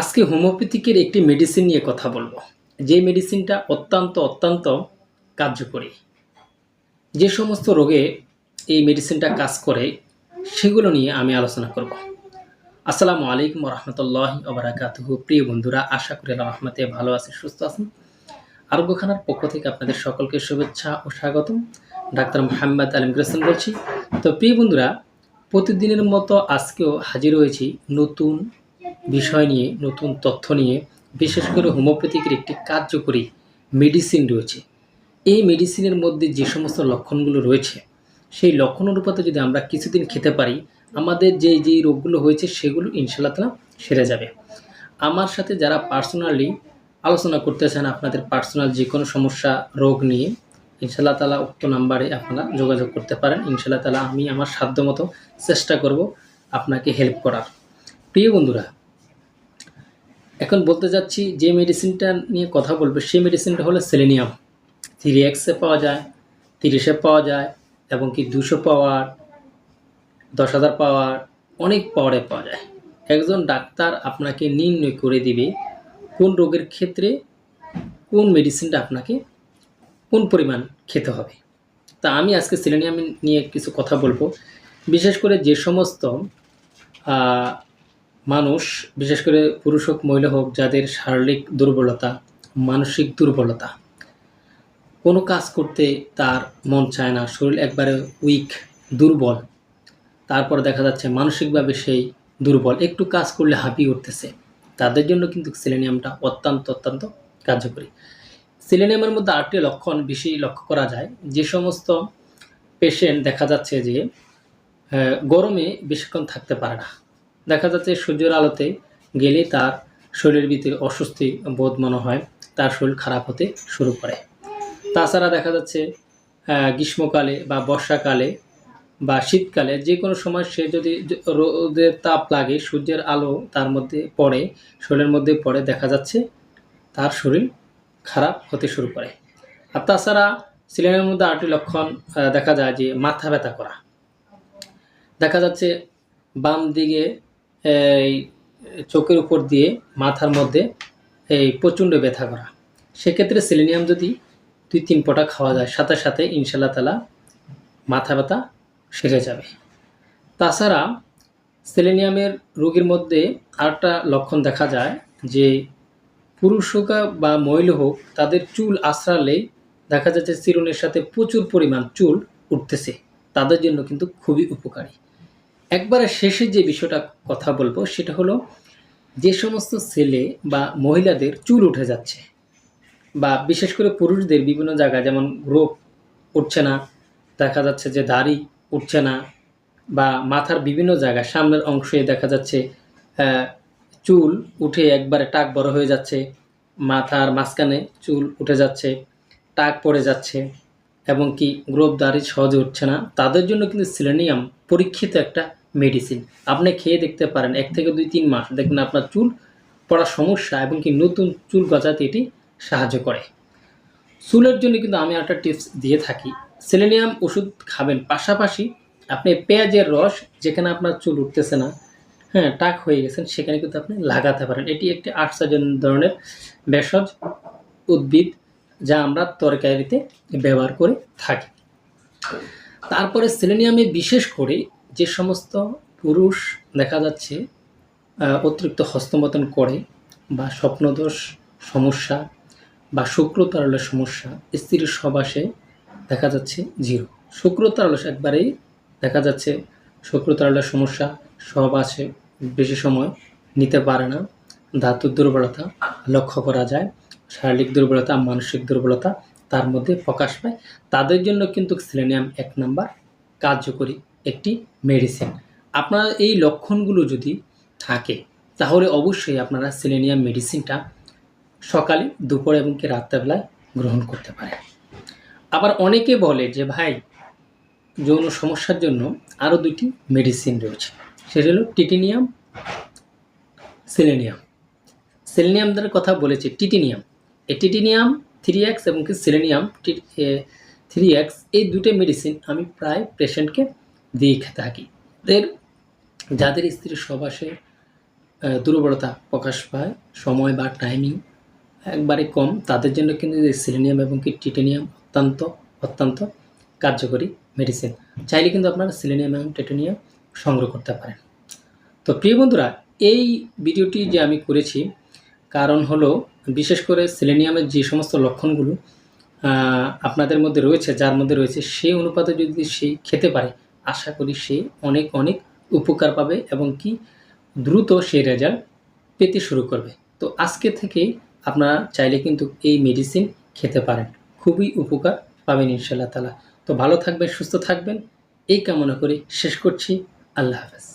আজকে হোমিওপ্যাথিকের একটি মেডিসিন নিয়ে কথা বলব। যে মেডিসিনটা অত্যন্ত অত্যন্ত কার্যকরী। যে সমস্ত রোগে এই মেডিসিনটা কাজ করে, সেগুলো নিয়ে আমি আলোচনা করব। আসসালামু আলাইকুম রহমতুল্লাহ ওবরাকাতুহু। প্রিয় বন্ধুরা, আশা করি রহমতে ভালো আছেন, সুস্থ আছেন। আরোগ্যখানার পক্ষ থেকে আপনাদের সকলকে শুভেচ্ছা ও স্বাগতম। ডাক্তার মোহাম্মদ আলম গ্রেসন বলছি। তো প্রিয় বন্ধুরা, প্রতিদিনের মতো আজকেও হাজির হয়েছি নতুন বিষয় নিয়ে, নতুন তথ্য নিয়ে, বিশেষ করে হোমিওপ্যাথিকের একটি কার্যকরী মেডিসিন রয়েছে। এই মেডিসিনের মধ্যে যে সমস্ত লক্ষণগুলো রয়েছে, সেই লক্ষণ অনুপাতে যদি আমরা কিছুদিন খেতে পারি, আমাদের যে যে রোগগুলো হয়েছে সেগুলো ইনশাল্লাহ তালা সেরে যাবে। আমার সাথে যারা পার্সোনালি আলোচনা করতে চান আপনাদের পার্সোনাল যে কোনো সমস্যা, রোগ নিয়ে ইনশাল্লাহ তালা উক্ত নাম্বারে আপনারা যোগাযোগ করতে পারেন। ইনশাল্লাহ তালা আমি আমার সাধ্যমতো চেষ্টা করব আপনাকে হেল্প করার। প্রিয় বন্ধুরা এখন বলতে যাচ্ছি যে মেডিসিনটা নিয়ে কথা বলব, সেই মেডিসিনটা হলো সেলেনিয়াম থ্রি এক্সে পাওয়া যায়, তিরিশে পাওয়া যায়, এবং কি দুশো পাওয়ার, দশ হাজার পাওয়ার, অনেক পাওয়ারে পাওয়া যায়। একজন ডাক্তার আপনাকে নির্ণয় করে দিবে কোন রোগের ক্ষেত্রে কোন মেডিসিনটা আপনাকে কোন পরিমাণ খেতে হবে। তা আমি আজকে সিলেনিয়াম নিয়ে কিছু কথা বলব। বিশেষ করে যে সমস্ত মানুষ, বিশেষ করে পুরুষ হোক, মহিলা হোক, যাদের শারীরিক দুর্বলতা, মানসিক দুর্বলতা, কোনো কাজ করতে তার মন চায় না, শরীর একবারে উইক দুর্বল, তারপর দেখা যাচ্ছে মানসিকভাবে সেই দুর্বল, একটু কাজ করলে হাঁপিয়ে উঠতেছে। তাদের জন্য কিন্তু সিলেনিয়ামটা অত্যন্ত অত্যন্ত কার্যকরী। সিলেনিয়ামের মধ্যে আটটি লক্ষণ বেশি লক্ষ্য করা যায়, যে সমস্ত পেশেন্ট দেখা যাচ্ছে যে গরমে বেশিক্ষণ থাকতে পারে না। দেখা যাচ্ছে সূর্যের আলোতে গেলে তার শরীরের ভিতরে অস্বস্তি বোধ মনে হয়, তার শরীর খারাপ হতে শুরু করে। তাছাড়া দেখা যাচ্ছে গ্রীষ্মকালে বা বর্ষাকালে বা শীতকালে যে কোনো সময় সে যদি রোদের তাপ লাগে, সূর্যের আলো তার মধ্যে পড়ে, শরীরের মধ্যে পড়ে, দেখা যাচ্ছে তার শরীর খারাপ হতে শুরু করে। আর তাছাড়া সিলিনের মধ্যে আরেকটি লক্ষণ দেখা যায় যে মাথা ব্যথা করা। দেখা যাচ্ছে বাম দিকে এই চোখের উপর দিয়ে মাথার মধ্যে এই প্রচণ্ড ব্যথা করা। সেক্ষেত্রে সেলেনিয়াম যদি দুই তিন পটা খাওয়া যায়, সাথে সাথে ইনশাল্লাহ তালা মাথা ব্যথা সেরে যাবে। তাছাড়া সেলেনিয়ামের রোগীর মধ্যে আরেকটা লক্ষণ দেখা যায় যে পুরুষ হোক বা মহিলা হোক, তাদের চুল আশ্রালেই দেখা যাচ্ছে চিরুনের সাথে প্রচুর পরিমাণ চুল উঠতেছে। তাদের জন্য কিন্তু খুবই উপকারী। একবারে শেষে যে বিষয়টা কথা বলব, সেটা হলো যে সমস্ত ছেলে বা মহিলাদের চুল উঠে যাচ্ছে বা বিশেষ করে পুরুষদের বিভিন্ন জায়গায়, যেমন গ্রোপ উঠছে না, দেখা যাচ্ছে যে দাড়ি উঠছে না বা মাথার বিভিন্ন জায়গায়, সামনের অংশে দেখা যাচ্ছে চুল উঠে একবারে টাক বড় হয়ে যাচ্ছে, মাথার মাঝখানে চুল উঠে যাচ্ছে, টাক পড়ে যাচ্ছে, এবং কি গ্রোপ দাড়ি সহজে উঠছে না। তাদের জন্য কিন্তু সিলেনিয়াম পরীক্ষিত একটা মেডিসিন আপনি খেয়ে দেখতে পারেন, এক থেকে দুই, তিন মাস। দেখবেন আপনার চুল পড়ার সমস্যা এবং কি নতুন চুল গজাতে এটি সাহায্য করে। চুলের জন্য কিন্তু আমি একটা টিপস দিয়ে থাকি। সেলেনিয়াম ওষুধ খাবেন, পাশাপাশি আপনি পেঁয়াজের রস, যেখানে আপনার চুল উঠতেছে না হ্যাঁ টাক হয়ে গেছেন, সেখানে কিন্তু আপনি লাগাতে পারেন। এটি একটি আটসাজন ধরনের ভেষজ উদ্ভিদ যা আমরা তরকারিতে ব্যবহার করে থাকি। তারপরে সেলেনিয়ামে বিশেষ করে যে সমস্ত পুরুষ দেখা যাচ্ছে অতিরিক্ত হস্তমতন করে বা স্বপ্নদোষ সমস্যা বা শুক্র শুক্রতারলের সমস্যা, স্ত্রীর সবাসে দেখা যাচ্ছে জিরো। শুক্রতারলস একবারেই দেখা যাচ্ছে শুক্রতারলের সমস্যা সহবাসে বেশি সময় নিতে পারে না। ধাতুর দুর্বলতা লক্ষ্য করা যায়, শারীরিক দুর্বলতা, মানসিক দুর্বলতা তার মধ্যে প্রকাশ পায়। তাদের জন্য কিন্তু সিলেনিয়াম এক নাম্বার কার্যকরী। একটি মেডিসিন আপনার এই লক্ষণগুলো যদি থাকে, তাহলে অবশ্যই আপনারা সিলেনিয়াম মেডিসিনটা সকালে, দুপুর এবং কি রাত্রেবেলায় গ্রহণ করতে পারেন। আবার অনেকে বলে যে, ভাই, যৌন সমস্যার জন্য আরও দুটি মেডিসিন রয়েছে। সেটা হলো টিটিনিয়াম সেলেনিয়াম সেলেনিয়ামদের কথা বলেছে টিটিনিয়াম এই টিটিনিয়াম থ্রি এক্স এবং কি সেলেনিয়াম থ্রি এক্স এই দুটো মেডিসিন আমি প্রায় পেশেন্টকে দিয়ে খেতে থাকি। এর যাদের স্ত্রীর সবাসে দুর্বলতা প্রকাশ পায়, সময় বা টাইমিং একবারে কম, তাদের জন্য কিন্তু সিলেনিয়াম এবং কি টিটেনিয়াম অত্যন্ত অত্যন্ত কার্যকরী মেডিসিন চাইলে কিন্তু আপনারা সিলেনিয়াম এবং টিটেনিয়াম সংগ্রহ করতে পারেন। তো প্রিয় বন্ধুরা, এই ভিডিওটি যে আমি করেছি, কারণ হলো বিশেষ করে সিলেনিয়ামের যে সমস্ত লক্ষণগুলো আপনাদের মধ্যে রয়েছে, যার মধ্যে রয়েছে, সেই অনুপাতে যদি সে খেতে পারে আশা করি সে অনেক অনেক উপকার পাবে এবং কি দ্রুত সে রেজাল্ট পেতে শুরু করবে। তো আজকে থেকে আপনারা চাইলে কিন্তু এই মেডিসিন খেতে পারেন। খুবই উপকার পাবেন ইনশাল্লাহ তালা তো ভালো থাকবেন, সুস্থ থাকবেন, এই কামনা করে শেষ করছি। আল্লাহ হাফেজ।